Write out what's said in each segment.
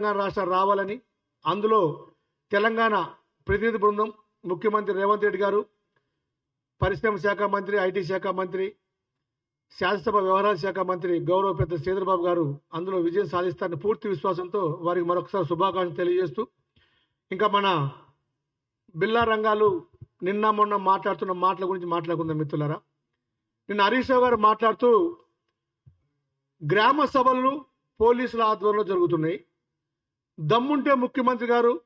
తెలంగాణ రాష్ట్రం రావాలని అందులో తెలంగాణ ప్రతినిధి బృందం ముఖ్యమంత్రి రేవంత్ రెడ్డి గారు పరిశ్రమ శాఖ మంత్రి ఐటీ శాఖ మంత్రి శాసనసభ వ్యవహారాల శాఖ మంత్రి గౌరవ పెద్ద శ్రీధరబాబు గారు అందులో విజయం సాధిస్తారని పూర్తి విశ్వాసంతో వారికి మరొకసారి శుభాకాంక్షలు తెలియజేస్తూ ఇంకా మన బిల్లా రంగాలు నిన్న మొన్న మాట్లాడుతున్న మాటల గురించి మాట్లాడుకుందాం మిత్రులారా. నిన్న హరీష్ రావు గారు మాట్లాడుతూ గ్రామ సభలు పోలీసుల ఆధ్వర్యంలో జరుగుతున్నాయి. దమ్ముంటే ముఖ్యమంత్రి గారు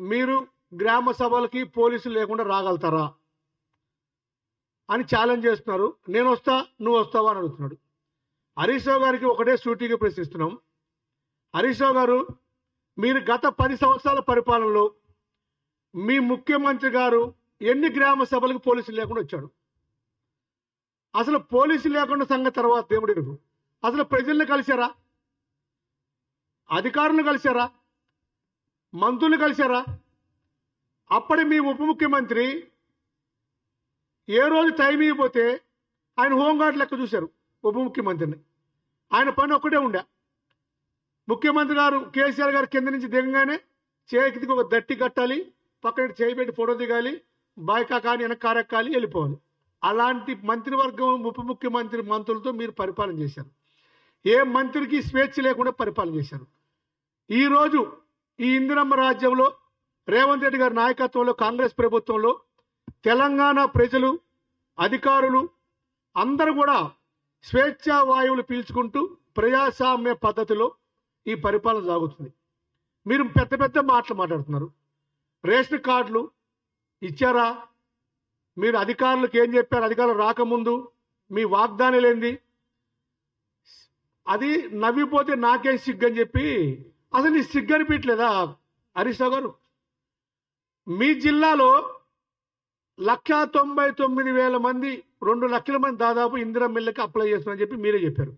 మీరు గ్రామ సభలకి పోలీసులు లేకుండా రాగలుగుతారా అని ఛాలెంజ్ చేస్తున్నారు. నేను వస్తా నువ్వు వస్తావా అని అడుగుతున్నాడు. హరీష్ రావు గారికి ఒకటే సూటిగా ప్రశ్నిస్తున్నాం. హరీష్ రావు గారు మీరు గత పది సంవత్సరాల పరిపాలనలో మీ ముఖ్యమంత్రి గారు ఎన్ని గ్రామ సభలకు పోలీసులు లేకుండా వచ్చాడు? అసలు పోలీసులు లేకుండా సంగతి తర్వాత దేవుడు అసలు ప్రజల్ని కలిశారా? అధికారులు కలిశారా? మంత్రులు కలిశారా? అప్పటి మీ ఉప ముఖ్యమంత్రి ఏ రోజు టైం ఇవ్వకపోతే ఆయన హోంగార్డ్ లెక్క చూశారు ఉప ముఖ్యమంత్రిని. ఆయన పని ఒక్కటే ఉండే. ముఖ్యమంత్రి గారు కేసీఆర్ గారు కింద నుంచి దిగంగానే చేతికి ఒక దట్టి కట్టాలి పక్కన చేయి పెట్టి ఫోటో దిగాలి బాయ్కా కానీ వెనక కారెక్కాలి వెళ్ళిపోవాలి. అలాంటి మంత్రివర్గం ఉప ముఖ్యమంత్రి మంత్రులతో మీరు పరిపాలన చేశారు. ఏ మంత్రికి స్వేచ్ఛ లేకుండా పరిపాలన చేశారు. ఈరోజు ఈ ఇందిరమ్మ రాజ్యంలో రేవంత్ రెడ్డి గారి నాయకత్వంలో కాంగ్రెస్ ప్రభుత్వంలో తెలంగాణ ప్రజలు అధికారులు అందరూ కూడా స్వేచ్ఛా వాయువులు పీల్చుకుంటూ ప్రజాస్వామ్య పద్ధతిలో ఈ పరిపాలన సాగుతుంది. మీరు పెద్ద పెద్ద మాటలు మాట్లాడుతున్నారు. రేషన్ కార్డులు ఇచ్చారా? మీరు అధికారులకు ఏం చెప్పారు? అధికారులు రాకముందు మీ వాగ్దానాలు ఏంది? అది నవ్విపోతే నాకేం సిగ్గు అని చెప్పి అసలు నీ సిగ్గు అనిపించలేదా హరీష్ రావు గారు మీ జిల్లాలో లక్ష తొంభై తొమ్మిది వేల మంది రెండు లక్షల మంది దాదాపు ఇందిరమ్మిళ్ళకి అప్లై చేస్తున్నారని చెప్పి మీరే చెప్పారు.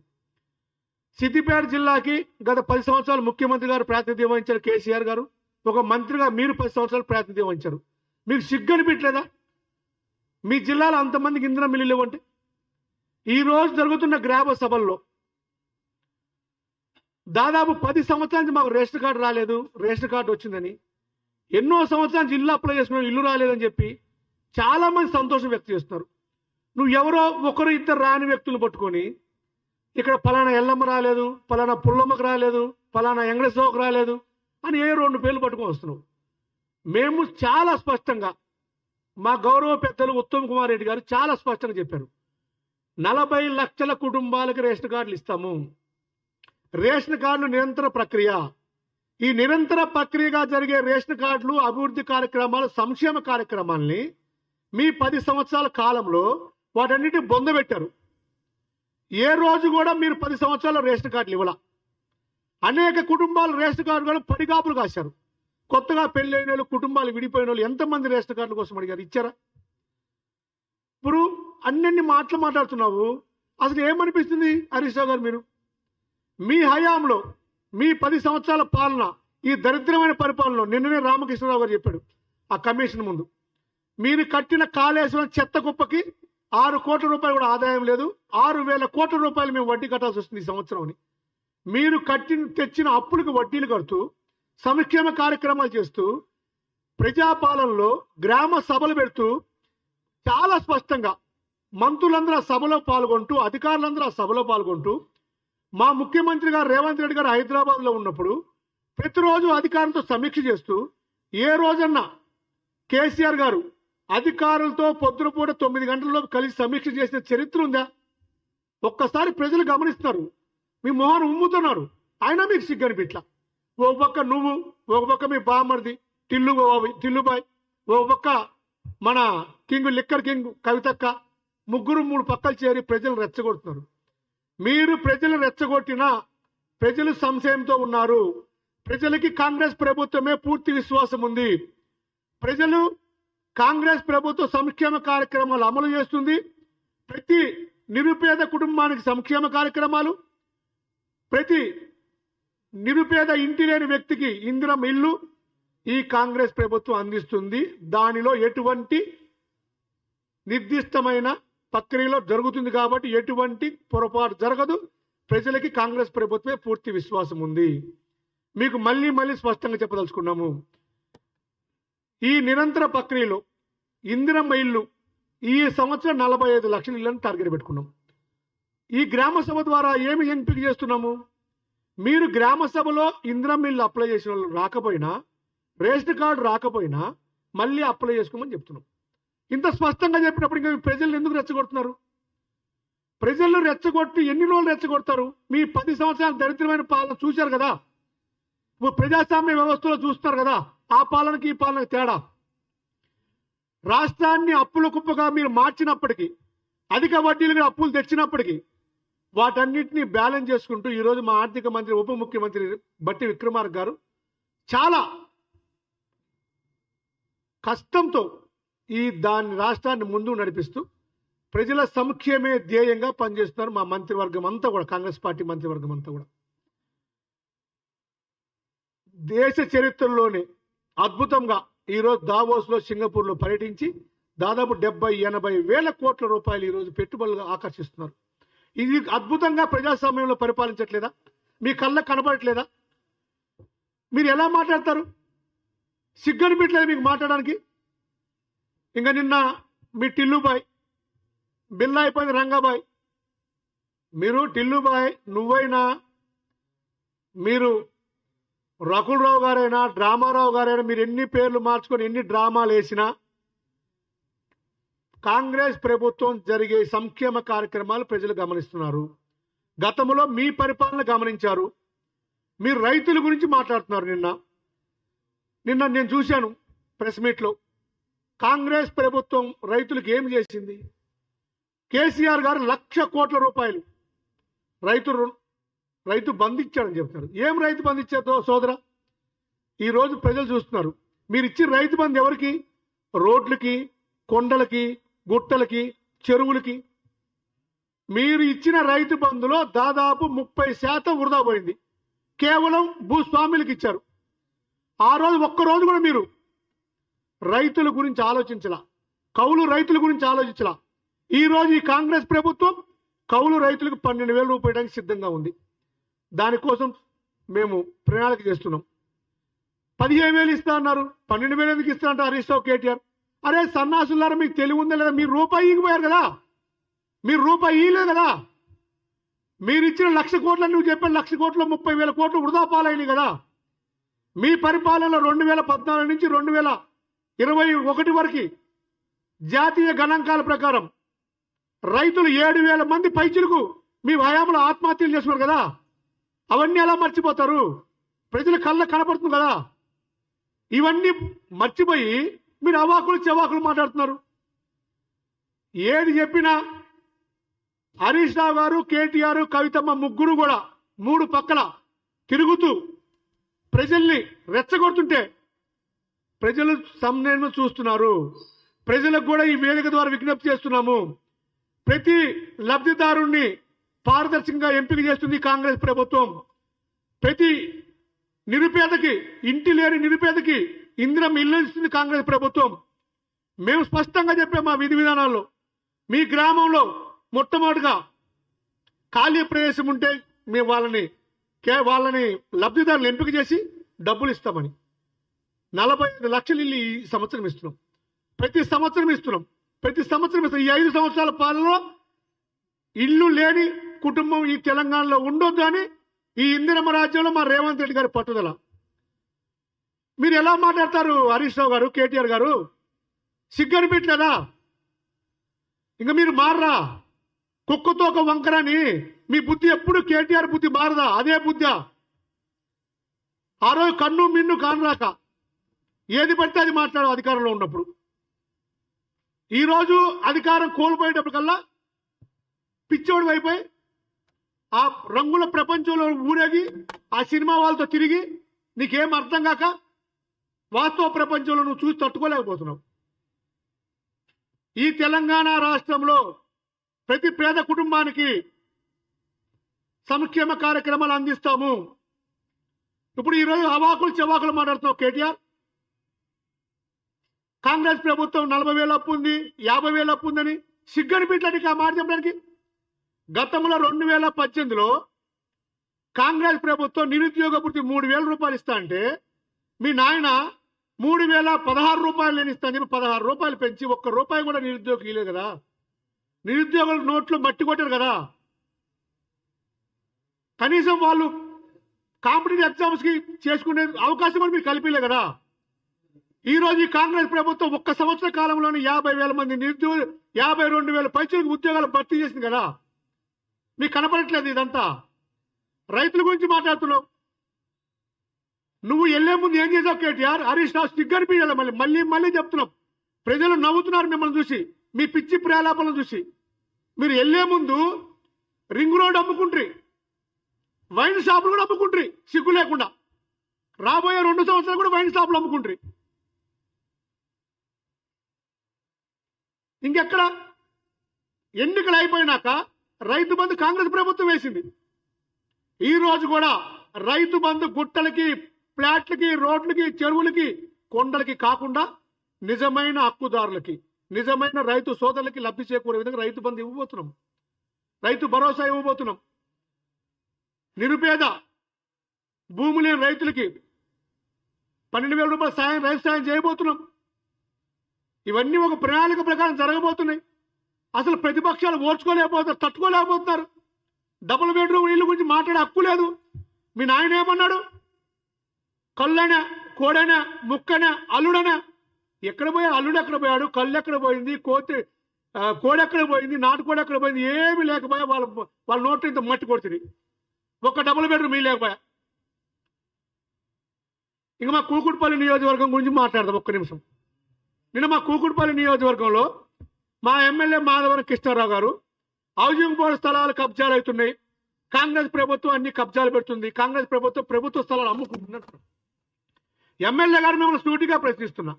సిద్దిపేట జిల్లాకి గత పది సంవత్సరాలు ముఖ్యమంత్రి గారు ప్రాతినిధ్యం వహించారు కేసీఆర్ గారు. ఒక మంత్రిగా మీరు పది సంవత్సరాలు ప్రాతినిధ్యం వహించారు. మీకు సిగ్గు అనిపించలేదా మీ జిల్లాలో అంతమందికి ఇందిరా మిల్లు ఇవ్వంటే ఈ రోజు జరుగుతున్న గ్రామ సభల్లో దాదాపు పది సంవత్సరాల నుంచి మాకు రేషన్ కార్డు రాలేదు రేషన్ కార్డు వచ్చిందని. ఎన్నో సంవత్సరాల నుంచి ఇల్లు అప్లై చేసుకున్నాం ఇల్లు రాలేదని చెప్పి చాలామంది సంతోషం వ్యక్తం చేస్తున్నారు. నువ్వు ఎవరో ఒకరు ఇద్దరు రాని వ్యక్తులు పట్టుకొని ఇక్కడ పలానా ఎల్లమ్మ రాలేదు పలానా పుల్లమ్మకు రాలేదు ఫలానా ఎంగళేశ్వరకు రాలేదు అని ఏ రెండు పేర్లు పట్టుకొని వస్తున్నావు. మేము చాలా స్పష్టంగా మా గౌరవ పెద్దలు ఉత్తమ్ కుమార్ రెడ్డి గారు చాలా స్పష్టంగా చెప్పారు. నలభై లక్షల కుటుంబాలకు రేషన్ కార్డులు ఇస్తాము. రేషన్ కార్డులు నిరంతర ప్రక్రియ. ఈ నిరంతర ప్రక్రియగా జరిగే రేషన్ కార్డులు అభివృద్ధి కార్యక్రమాలు సంక్షేమ కార్యక్రమాల్ని మీ పది సంవత్సరాల కాలంలో వాటన్నిటి బొందబెట్టారు ఏ రోజు కూడా మీరు పది సంవత్సరాల రేషన్ కార్డులు ఇవ్వాల. అనేక కుటుంబాలు రేషన్ కార్డు కూడా పడిగాపులు కాశారు. కొత్తగా పెళ్ళైన వాళ్ళు కుటుంబాలు విడిపోయిన వాళ్ళు ఎంతమంది రేషన్ కార్డుల కోసం అడిగారు? ఇచ్చారా? ఇప్పుడు అన్నన్ని మాటలు మాట్లాడుతున్నావు. అసలు ఏమనిపిస్తుంది హరీష్ రావు గారు మీరు? మీ హయాంలో మీ పది సంవత్సరాల పాలన ఈ దరిద్రమైన పరిపాలనలో నిన్ననే రామకృష్ణరావు గారు చెప్పాడు ఆ కమిషన్ ముందు. మీరు కట్టిన కాళేశ్వరం చెత్త కుప్పకి ఆరు కోట్ల రూపాయలు కూడా ఆదాయం లేదు ఆరు వేల కోట్ల రూపాయలు మేము వడ్డీ కట్టాల్సి వస్తుంది ఈ సంవత్సరం అని. మీరు కట్టిన తెచ్చిన అప్పులకు వడ్డీలు కడుతూ సంక్షేమ కార్యక్రమాలు చేస్తూ ప్రజాపాలనలో గ్రామ సభలు పెడుతూ చాలా స్పష్టంగా మంత్రులందరూ ఆ సభలో పాల్గొంటూ అధికారులందరూ ఆ సభలో పాల్గొంటూ మా ముఖ్యమంత్రి గారు రేవంత్ రెడ్డి గారు హైదరాబాద్లో ఉన్నప్పుడు ప్రతిరోజు అధికారులతో సమీక్ష చేస్తూ ఏ రోజన్నా కేసీఆర్ గారు అధికారులతో పొద్దునపూట తొమ్మిది గంటల్లో కలిసి సమీక్ష చేసిన చరిత్ర ఉందా? ఒక్కసారి ప్రజలు గమనిస్తున్నారు. మీ మొహాన్ని ఉమ్ముతున్నారు. అయినా మీకు సిగ్గు అనిపిట్లా? ఒక పక్క నువ్వు ఒక పక్క మీ బామ్మర్ది టిల్లు టిల్లుబాయ్ ఒక పక్క మన కింగ్ లిక్కర్ కింగ్ కవితక్క ముగ్గురు మూడు పక్కలు చేరి ప్రజలు రెచ్చగొడుతున్నారు. మీరు ప్రజలు రెచ్చగొట్టిన ప్రజలు సంశయంతో ఉన్నారు. ప్రజలకి కాంగ్రెస్ ప్రభుత్వమే పూర్తి విశ్వాసం ఉంది. ప్రజలు కాంగ్రెస్ ప్రభుత్వ సంక్షేమ కార్యక్రమాలు అమలు చేస్తుంది. ప్రతి నిరుపేద కుటుంబానికి సంక్షేమ కార్యక్రమాలు ప్రతి నిరుపేద ఇంటి లేని వ్యక్తికి ఇందిరం ఇల్లు ఈ కాంగ్రెస్ ప్రభుత్వం అందిస్తుంది. దానిలో ఎటువంటి నిర్దిష్టమైన ప్రక్రియలో జరుగుతుంది కాబట్టి ఎటువంటి పొరపాటు జరగదు. ప్రజలకి కాంగ్రెస్ ప్రభుత్వమే పూర్తి విశ్వాసం ఉంది. మీకు మళ్ళీ మళ్ళీ స్పష్టంగా చెప్పదలుచుకున్నాము. ఈ నిరంతర ప్రక్రియలో ఇందిరమ్మ ఇల్లు ఈ సంవత్సరం నలభై ఐదు లక్షల ఇళ్ళను టార్గెట్ పెట్టుకున్నాం. ఈ గ్రామ సభ ద్వారా ఏమి ఎంపిక చేస్తున్నాము? మీరు గ్రామ సభలో ఇందిరమ్మ ఇల్లు అప్లై చేసిన వాళ్ళు రాకపోయినా రేషన్ కార్డు రాకపోయినా మళ్ళీ అప్లై చేసుకోమని చెప్తున్నాం. ఇంత స్పష్టంగా చెప్పినప్పుడు ఇంకా ప్రజలు ఎందుకు రెచ్చగొడుతున్నారు? ప్రజలను రెచ్చగొట్టి ఎన్ని రోజులు రెచ్చగొడతారు? మీ పది సంవత్సరాల దరిద్రమైన పాలన చూశారు కదా? ఇప్పుడు ప్రజాస్వామ్య వ్యవస్థలో చూస్తారు కదా? ఆ పాలనకి ఈ పాలనకి తేడా? రాష్ట్రాన్ని అప్పుల కుప్పగా మీరు మార్చినప్పటికీ అధిక వడ్డీలుగా అప్పులు తెచ్చినప్పటికీ వాటన్నిటిని బ్యాలెన్స్ చేసుకుంటూ ఈరోజు మా ఆర్థిక మంత్రి ఉప ముఖ్యమంత్రి బట్టి విక్రమార్క గారు చాలా కష్టంతో ఈ దాని రాష్ట్రాన్ని ముందు నడిపిస్తూ ప్రజల సంక్షేమే ధ్యేయంగా పనిచేస్తున్నారు మా మంత్రివర్గం అంతా కూడా కాంగ్రెస్ పార్టీ మంత్రివర్గం అంతా కూడా. దేశ చరిత్రలోనే అద్భుతంగా ఈరోజు దావోస్లో సింగపూర్లో పర్యటించి దాదాపు డెబ్బై ఎనభై వేల కోట్ల రూపాయలు ఈరోజు పెట్టుబడులు ఆకర్షిస్తున్నారు. ఇది అద్భుతంగా ప్రజాస్వామ్యంలో పరిపాలించట్లేదా? మీ కళ్ళకు కనబడట్లేదా? మీరు ఎలా మాట్లాడతారు? సిగ్గనిపించలేదు మీకు మాట్లాడడానికి? ఇంకా నిన్న మీ టిల్లుబాయ్ బిల్లా అయిపోయింది రంగాబాయ్. మీరు టిల్లుబాయ్ నువ్వైనా మీరు రకులరావు గారైనా డ్రామారావు గారైనా మీరు ఎన్ని పేర్లు మార్చుకొని ఎన్ని డ్రామాలు వేసినా కాంగ్రెస్ ప్రభుత్వం జరిగే సంక్షేమ కార్యక్రమాలు ప్రజలు గమనిస్తున్నారు. గతంలో మీ పరిపాలన గమనించారు. మీరు రైతుల గురించి మాట్లాడుతున్నారు నిన్న. నిన్న నేను చూశాను ప్రెస్ మీట్లో. కాంగ్రెస్ ప్రభుత్వం రైతులకు ఏం చేసింది? కేసీఆర్ గారు లక్ష కోట్ల రూపాయలు రైతు రైతు బంద్ ఇచ్చాడని చెప్తున్నారు. ఏం రైతు బంద్ ఇచ్చారో సోదర ఈరోజు ప్రజలు చూస్తున్నారు. మీరు ఇచ్చిన రైతు బంద్ ఎవరికి? రోడ్లకి కొండలకి గుట్టలకి చెరువులకి. మీరు ఇచ్చిన రైతు బంధులో దాదాపు ముప్పై శాతం వృధా పోయింది. కేవలం భూస్వాములకు ఇచ్చారు. ఆ రోజు ఒక్క రోజు కూడా మీరు రైతుల గురించి ఆలోచించలా. కౌలు రైతుల గురించి ఆలోచించలా. ఈరోజు ఈ కాంగ్రెస్ ప్రభుత్వం కౌలు రైతులకు పన్నెండు వేల రూపాయడానికి సిద్ధంగా ఉంది. దానికోసం మేము ప్రణాళిక చేస్తున్నాం. పదిహేను వేలు ఇస్తా అన్నారు. పన్నెండు వేలు ఎందుకు ఇస్తా అంటారు హరీష్ రావు కేటీఆర్? అరే సన్నాసులారా మీకు తెలివి ఉందా లేదా? మీరు రూపాయి ఇగిపోయారు కదా. మీరు రూపాయి ఇయ్యలేదు కదా. మీరు ఇచ్చిన లక్ష కోట్ల నువ్వు చెప్పిన లక్ష కోట్ల ముప్పై వేల కోట్లు వృధా పాలైనవి కదా. మీ పరిపాలనలో రెండు వేల పద్నాలుగు నుంచి రెండు వేల ఇరవై ఒకటి వరకు జాతీయ గణాంకాల ప్రకారం రైతులు ఏడు వేల మంది పైచులకు మీ హయాంలో ఆత్మహత్యలు చేసుకున్నారు కదా? అవన్నీ ఎలా మర్చిపోతారు? ప్రజల కళ్ళ కనపడుతుంది కదా? ఇవన్నీ మర్చిపోయి మీరు అవాకులు చెవాకులు మాట్లాడుతున్నారు. ఏది చెప్పినా హరీష్ రావు గారు కేటీఆర్ కవితమ్మ ముగ్గురు కూడా మూడు పక్కల తిరుగుతూ ప్రజల్ని రెచ్చగొడుతుంటే ప్రజలు సమన్వయం చూస్తున్నారు. ప్రజలకు కూడా ఈ వేదిక ద్వారా విజ్ఞప్తి చేస్తున్నాము. ప్రతి లబ్ధిదారుణ్ణి పారదర్శకంగా ఎంపిక చేస్తుంది కాంగ్రెస్ ప్రభుత్వం. ప్రతి నిరుపేదకి ఇంటి లేని నిరుపేదకి ఇందిరం ఇల్లు ఇస్తుంది కాంగ్రెస్ ప్రభుత్వం. మేము స్పష్టంగా చెప్పాం మా విధి విధానాల్లో. మీ గ్రామంలో మొట్టమొదటిగా ఖాళీ ప్రదేశం ఉంటే మేము వాళ్ళని కే- వాళ్ళని లబ్ధిదారులు ఎంపిక చేసి డబ్బులు ఇస్తామని. నలభై ఐదు లక్షలు ఇల్లు ఈ సంవత్సరం ఇస్తున్నాం. ప్రతి సంవత్సరం ఇస్తున్నాం. ప్రతి సంవత్సరం ఇస్తున్నాం. ఈ ఐదు సంవత్సరాల పాలనలో ఇల్లు లేని కుటుంబం ఈ తెలంగాణలో ఉండొద్దు అని ఈ ఇందిరమ్మ రాజ్యంలో మా రేవంత్ రెడ్డి గారి పట్టుదల. మీరు ఎలా మాట్లాడతారు హరీష్ రావు గారు కేటీఆర్ గారు? సిగ్గనిపించలేదా ఇంకా మీరు మారరా? కుక్కతో ఒక వంకరని మీ బుద్ధి ఎప్పుడు కేటీఆర్ బుద్ధి మారదా? అదే బుద్ధి? ఆ రోజు కన్ను మిన్ను కానరాక. ఏది పడితే అది మాట్లాడు అధికారంలో ఉన్నప్పుడు. ఈరోజు అధికారం కోల్పోయేటప్పటికల్లా పిచ్చోడు అయిపోయి ఆ రంగుల ప్రపంచంలో ఊరేగి ఆ సినిమా వాళ్ళతో తిరిగి నీకేం అర్థం కాక వాస్తవ ప్రపంచంలో నువ్వు చూసి తట్టుకోలేకపోతున్నావు. ఈ తెలంగాణ రాష్ట్రంలో ప్రతి పేద కుటుంబానికి సంక్షేమ కార్యక్రమాలు అందిస్తాము. ఇప్పుడు ఈరోజు అవాకులు చెవాకులు మాట్లాడుతున్నావు కేటీఆర్. కాంగ్రెస్ ప్రభుత్వం నలభై వేలు అప్పు ఉంది యాభై వేలు అప్పు ఉందని సిగ్గని పెట్టడానికి ఆ మాట చెప్పడానికి? గతంలో రెండు వేల పద్దెనిమిదిలో కాంగ్రెస్ ప్రభుత్వం నిరుద్యోగ వృత్తి మూడు వేల రూపాయలు ఇస్తా అంటే మీ నాయన మూడు వేల పదహారు రూపాయలు నేను ఇస్తాను చెప్పి పదహారు రూపాయలు పెంచి ఒక్క రూపాయి కూడా నిరుద్యోగం ఇవ్వలేదు కదా. నిరుద్యోగుల నోట్లు మట్టి కొట్టారు కదా. కనీసం వాళ్ళు కాంపిటేటివ్ ఎగ్జామ్స్కి చేసుకునే అవకాశం కూడా మీరు కల్పించలే కదా. ఈ రోజు ఈ కాంగ్రెస్ ప్రభుత్వం ఒక్క సంవత్సర కాలంలోనే యాభై వేల మంది నిరుద్యోగ యాభై రెండు వేల పైచలకు ఉద్యోగాలు భర్తీ చేసింది కదా? మీకు కనపడట్లేదు ఇదంతా? రైతుల గురించి మాట్లాడుతున్నావు. నువ్వు వెళ్ళే ముందు ఏం చేసావు కేటీఆర్? హరీష్ రావు సిగ్గనిపించాలి మళ్ళీ మళ్ళీ మళ్ళీ చెప్తున్నాం ప్రజలు నవ్వుతున్నారు మిమ్మల్ని చూసి మీ పిచ్చి ప్రేలాపలను చూసి. మీరు వెళ్ళే ముందు రింగ్ రోడ్ అమ్ముకుంట్రి. వైన్ షాపులు కూడా అమ్ముకుంట్రి. సిగ్గు లేకుండా. రాబోయే రెండు సంవత్సరాలు కూడా వైన్ షాపులు అమ్ముకుంట్రి. ఇంకెక్కడ? ఎన్నికలు అయిపోయినాక రైతు బంధు కాంగ్రెస్ ప్రభుత్వం వేసింది. ఈ రోజు కూడా రైతు బంధు గుట్టలకి ప్లాట్లకి రోడ్లకి చెరువులకి కొండలకి కాకుండా నిజమైన హక్కుదారులకి నిజమైన రైతు సోదరులకి లబ్ధి చేకూరే విధంగా రైతు బంధు ఇవ్వబోతున్నాం. రైతు భరోసా ఇవ్వబోతున్నాం. నిరుపేద భూమి లేని రైతులకి పన్నెండు వేల రూపాయల సాయం రైతు సాయం చేయబోతున్నాం. ఇవన్నీ ఒక ప్రణాళిక ప్రకారం జరగబోతున్నాయి. అసలు ప్రతిపక్షాలు ఓర్చుకోలేకపోతారు తట్టుకోలేకపోతున్నారు. డబుల్ బెడ్రూమ్ ఇల్లు గురించి మాట్లాడే హక్కు లేదు. మీ నాయన ఏమన్నాడు? కళ్ళైనా కోడైనా ముక్కైనా అల్లుడైనా. ఎక్కడ పోయా? అల్లుడు ఎక్కడ పోయాడు? కళ్ళు ఎక్కడ పోయింది? కోతి కోడెక్కడ ఎక్కడ పోయింది? నాటుకోడి ఎక్కడ పోయింది? ఏమి లేకపోయా. వాళ్ళ వాళ్ళ నోట్లో ఇంత మట్టి కొడుతుంది. ఒక్క డబుల్ బెడ్రూమ్ ఇల్లు లేకపోయా? ఇంకా మా కూకుడుపల్లి నియోజకవర్గం గురించి మాట్లాడదాం ఒక్క నిమిషం. నిన్న మా కూకుడుపల్లి నియోజకవర్గంలో మా ఎమ్మెల్యే మాధవరం కృష్ణారావు గారు హౌసింగ్ బోర్డు స్థలాలు కబ్జాలు అవుతున్నాయి. కాంగ్రెస్ ప్రభుత్వం అన్ని కబ్జాలు పెడుతుంది. కాంగ్రెస్ ప్రభుత్వం ప్రభుత్వ స్థలాలు అమ్ముకుంటున్నట్టు. ఎమ్మెల్యే గారు మిమ్మల్ని సూటిగా ప్రశ్నిస్తున్నా.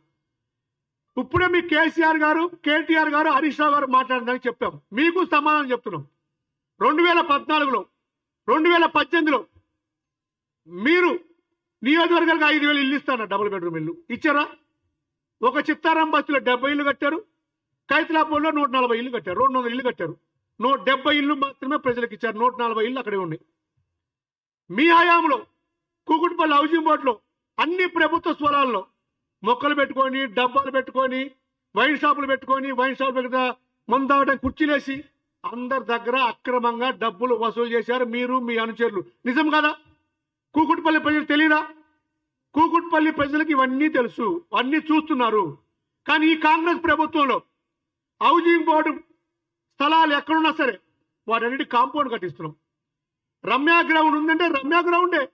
ఇప్పుడే మీ కేసీఆర్ గారు కేటీఆర్ గారు హరీష్ రావు గారు మాట్లాడిందని చెప్పాము. మీకు సమాధానం చెప్తున్నాం. రెండు వేల పద్నాలుగులో రెండు వేల పద్దెనిమిదిలో మీరు నియోజకవర్గాలకు ఐదు వేలు ఇల్లు ఇస్తాను డబుల్ బెడ్రూమ్ ఇల్లు. ఇచ్చారా? ఒక చిత్తారాం బస్సులో డెబ్బై ఇల్లు కట్టారు. కైతలాపూర్లో నూట నలభై ఇల్లు కట్టారు. రెండు వందల ఇల్లు కట్టారు. నూట డెబ్బై ఇల్లు మాత్రమే ప్రజలకు ఇచ్చారు. నూట నలభై ఇల్లు అక్కడే ఉన్నాయి. మీ హయాంలో కూకుట్పల్లి హౌసింగ్ బోర్డులో అన్ని ప్రభుత్వ స్థలాల్లో మొక్కలు పెట్టుకొని డబ్బాలు పెట్టుకొని వైన్ షాపులు పెట్టుకొని వైన్ షాపులు దగ్గర మందు కుర్చీలేసి అందరి దగ్గర అక్రమంగా డబ్బులు వసూలు చేశారు మీరు మీ అనుచరులు. నిజం కదా? కూకుట్పల్లి ప్రజలు తెలియదా కూకుట్పల్లి ప్రజలకు ఇవన్నీ తెలుసు అన్నీ చూస్తున్నారు. కానీ ఈ కాంగ్రెస్ ప్రభుత్వంలో హౌజింగ్ బోర్డు స్థలాలు ఎక్కడున్నా సరే వాటన్నిటి కాంపౌండ్ కట్టిస్తున్నాం. రమ్య గ్రౌండ్ ఉందంటే రమ్య గ్రౌండే.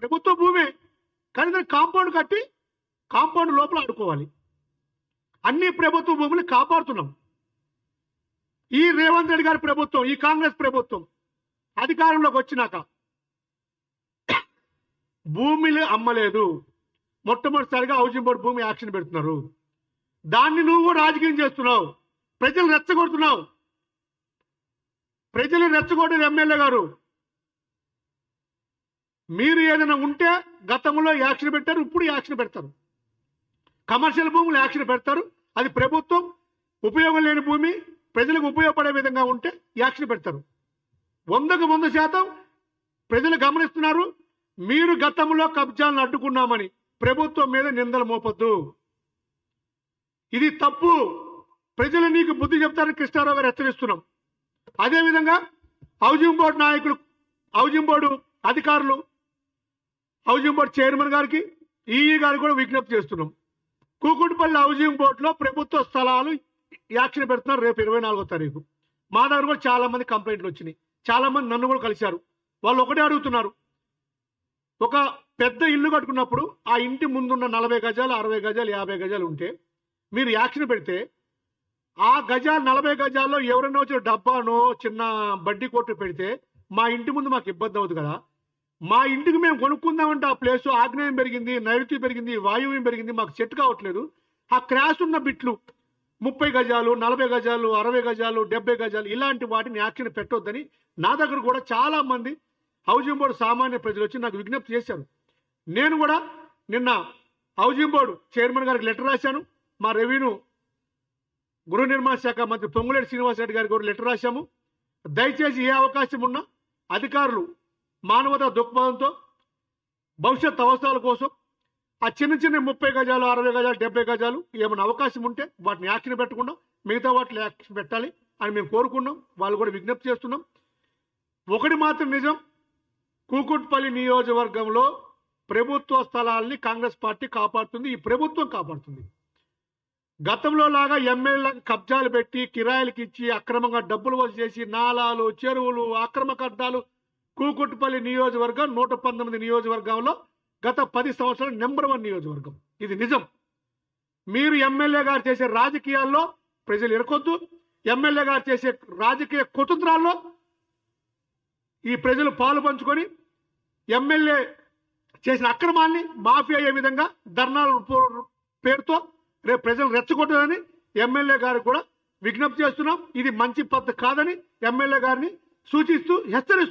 ప్రభుత్వ భూమే. కానీ దాన్ని కాంపౌండ్ కట్టి కాంపౌండ్ లోపల ఆడుకోవాలి. అన్ని ప్రభుత్వ భూములు కాపాడుతున్నాం. ఈ రేవంత్ రెడ్డి గారి ప్రభుత్వం ఈ కాంగ్రెస్ ప్రభుత్వం అధికారంలోకి వచ్చినాక భూమిని అమ్మలేదు. మొట్టమొదటిసారిగా హౌసింగ్ బోర్డు భూమి యాక్షన్ పెడుతున్నారు. దాన్ని నువ్వు రాజకీయం చేస్తున్నావు. ప్రజలు రెచ్చగొడుతున్నావు. ప్రజలు రెచ్చగొట్టేది ఎమ్మెల్యే గారు. మీరు ఏదైనా ఉంటే గతంలో యాక్షన్ పెట్టారు ఇప్పుడు యాక్షన్ పెడతారు. కమర్షియల్ భూములు యాక్షన్ పెడతారు. అది ప్రభుత్వం ఉపయోగం లేని భూమి ప్రజలకు ఉపయోగపడే విధంగా ఉంటే యాక్షన్ పెడతారు. వందకు వంద శాతం ప్రజలు గమనిస్తున్నారు. మీరు గతంలో కబ్జాలను అడ్డుకున్నామని ప్రభుత్వం మీద నిందలు మోపొద్దు. ఇది తప్పు. ప్రజలు నీకు బుద్ధి చెప్తారని కృష్ణారావు గారు హెచ్చరిస్తున్నాం. అదేవిధంగా హౌజింగ్ బోర్డు నాయకులు హౌజింగ్ బోర్డు అధికారులు హౌజింగ్ బోర్డు చైర్మన్ గారికి ఈఈ గారికి కూడా విజ్ఞప్తి చేస్తున్నాం. కూకుట్పల్లి హౌజింగ్ బోర్డులో ప్రభుత్వ స్థలాలు యాక్షన్ పెడుతున్నారు రేపు ఇరవై నాలుగో తారీఖు. మా దగ్గర కూడా చాలా మంది కంప్లైంట్లు వచ్చినాయి. చాలా మంది నన్ను కూడా కలిశారు. వాళ్ళు ఒకటే అడుగుతున్నారు. ఒక పెద్ద ఇల్లు కట్టుకున్నప్పుడు ఆ ఇంటి ముందున్న నలభై గజాలు అరవై గజాలు యాభై గజాలు ఉంటే మీరు యాక్షన్ పెడితే ఆ గజాలు నలభై గజాల్లో ఎవరైనా వచ్చి డబ్బానో చిన్న బడ్డీ కొట్టు పెడితే మా ఇంటి ముందు మాకు ఇబ్బంది అవుతుంది కదా. మా ఇంటికి మేము కొనుక్కుందామంటే ఆ ప్లేస్ ఆగ్నేయం పెరిగింది నైరుతి పెరిగింది వాయువ్యం పెరిగింది మాకు సెట్ కావట్లేదు. ఆ క్రాష్ ఉన్న బిట్లు ముప్పై గజాలు నలభై గజాలు అరవై గజాలు డెబ్బై గజాలు ఇలాంటి వాటిని యాక్షన్ పెట్టొద్దని నా దగ్గర కూడా చాలా మంది హౌసింగ్ బోర్డు సామాన్య ప్రజలు వచ్చి నాకు విజ్ఞప్తి చేశారు. నేను కూడా నిన్న హౌసింగ్ బోర్డు చైర్మన్ గారికి లెటర్ రాశాను. మా రెవెన్యూ గృహ నిర్మాణ శాఖ మంత్రి పొంగులేటి శ్రీనివాసరెడ్డి గారికి కూడా లెటర్ రాశాము. దయచేసి ఏ అవకాశం ఉన్నా అధికారులు మానవతా దృక్పథంతో భవిష్యత్ అవసరాల కోసం ఆ చిన్న చిన్న ముప్పై గజాలు అరవై గజాలు డెబ్బై గజాలు ఏమైనా అవకాశం ఉంటే వాటిని యాక్షన్ పెట్టకుండా మిగతా వాటిని యాక్షన్ పెట్టాలి అని మేము కోరుకున్నాం. వాళ్ళు కూడా విజ్ఞప్తి చేస్తున్నాం. ఒకటి మాత్రం నిజం కూకుట్పల్లి నియోజకవర్గంలో ప్రభుత్వ స్థలాల్ని కాంగ్రెస్ పార్టీ కాపాడుతుంది ఈ ప్రభుత్వం కాపాడుతుంది. గతంలో లాగా ఎమ్మెల్యే కబ్జాలు పెట్టి కిరాయిలకి ఇచ్చి అక్రమంగా డబ్బులు వసూలు చేసి నాలాలు చెరువులు అక్రమ కట్టాలు కూకుట్పల్లి నియోజకవర్గం నూట పంతొమ్మిది నియోజకవర్గంలో గత పది సంవత్సరాలు నెంబర్ వన్ నియోజకవర్గం. ఇది నిజం. మీరు ఎమ్మెల్యే గారు చేసే రాజకీయాల్లో ప్రజలు ఇరకొద్దు. ఎమ్మెల్యే గారు చేసే రాజకీయ కుతంత్రాల్లో ఈ ప్రజలు పాలు పంచుకొని ఎమ్మెల్యే చేసిన అక్రమాన్ని మాఫీ అయ్యే విధంగా ధర్నాల పేరుతో రేపు ప్రజలు రెచ్చగొట్టదని ఎమ్మెల్యే గారికి కూడా విజ్ఞప్తి చేస్తున్నాం. ఇది మంచి పద్ధతి కాదని ఎమ్మెల్యే గారిని సూచిస్తూ హెచ్చరిస్తూ